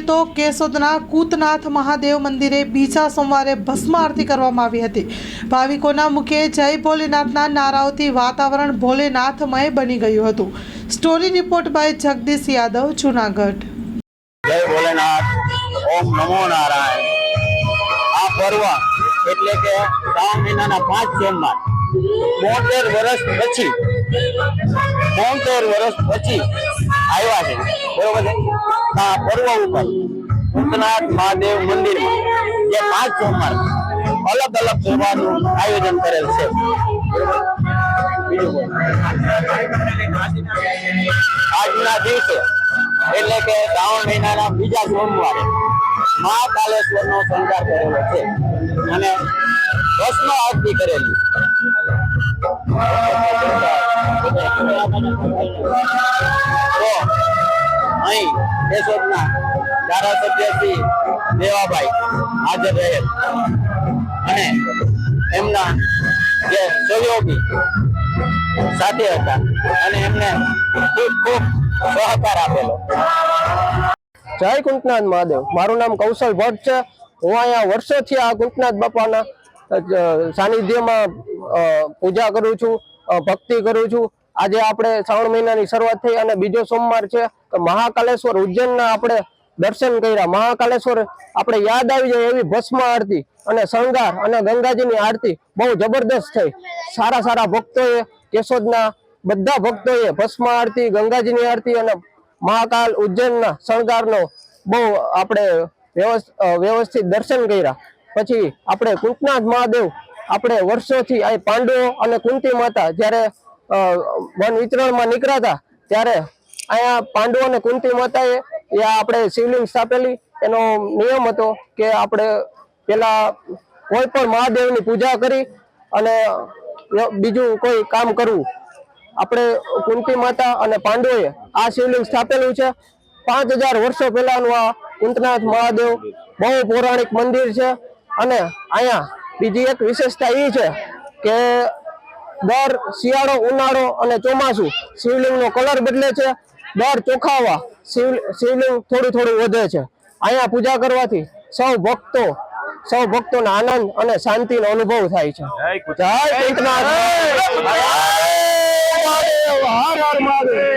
તો કેશોદના કૂતનાથ મહાદેવ મંદિરે બીજા સોમવારે ભસ્મ આરતી કરવામાં આવી હતી. ભાવિકોના મુખે જય ભોલેનાથના નારાઓથી વાતાવરણ ભોલેનાથમય બની ગયું હતું. Story report by Jagdish Yadav, Junagadh. જય ભોલેનાથ, ઓમ નમો નારાયણ. આ પર્વ એટલે કે શ્રાવણ મહિનાના પાંચ સોમવાર. બોતેર વર્ષ પછી, બોતેર વર્ષ પછી આવ્યા છે. મહાદેવ મંદિરમાં જે પાંચ સોમવાર અલગ અલગ સેવાનું આયોજન કરેલ છે? આજના દિવસે એટલે કે શ્રાવણ મહિનાના બીજા સોમવારે મહાકાલેશ્વરનો શણગાર કરેલો છે. અને ભસ્મ આરતી કરેલી. તો અહીં કેશોદના ધારાસભ્ય શ્રી દેવાભાઈ હાજર રહેલ. અને એમના જે સહયોગી સાથે હતા અને એમને ખૂબ ખૂબ સહકાર આપેલો. જય કુંટનાથ મહાદેવ. મારું નામ કૌશલ ભટ્ટ છે. હું અહીંયા વર્ષોથી આ કુંટનાથ બાપાના સાનિધ્યમાં પૂજા કરું છું ભક્તિ કરું છું. આજે આપણે શ્રાવણ મહિનાની શરૂઆત થઈ અને બીજો સોમવાર છે તો મહાકાલેશ્વર ઉજ્જૈનના આપણે દર્શન કર્યા. મહાકાલેશ્વર આપણે યાદ આવી જાય એવી ભસ્મ આરતી અને શણગાર અને ગંગાજીની આરતી બહુ જબરદસ્ત થઈ. સારા સારા ભક્તોએ, કેશોદના બધા ભક્તોએ ભસ્મ આરતી, ગંગાજીની આરતી અને મહાકાલ ઉજ્જૈનના શણગારનો બહુ આપણે વ્યવસ- વ્યવસ્થિત દર્શન કર્યા. પછી આપણે કુંટનાથ મહાદેવ, આપણે વર્ષોથી આ પાંડવો અને કુંતી માતા જ્યારે વન વિચરણમાં નીકળ્યા હતા. ત્યારે અહીંયા પાંડુ અને કુંતી માતાએ એ આપણે શિવલિંગ સ્થાપેલી. એનો નિયમ હતો કે આપણે પેલા કોઈ પણ મહાદેવની પૂજા કરી અને બીજું કોઈ કામ કરવું. આપણે કુંતી માતા અને પાંડવોએ આ શિવલિંગ સ્થાપેલું છે. પાંચ હજાર વર્ષો પહેલાનું આ કુંતનાથ મહાદેવ બહુ પૌરાણિક મંદિર છે. અને અહીંયા બીજી એક વિશેષતા એ છે કે દર શિયાળો ઉનાળો અને ચોમાસું શિવલિંગનો કલર બદલે છે. દર ચોખાવા શિવ શિવલિંગ થોડું થોડું વધે છે. અહીંયા પૂજા કરવાથી સૌ ભક્તો સૌ ભક્તોને આનંદ અને શાંતિનો અનુભવ થાય છે. જય હર હર મહાદેવ.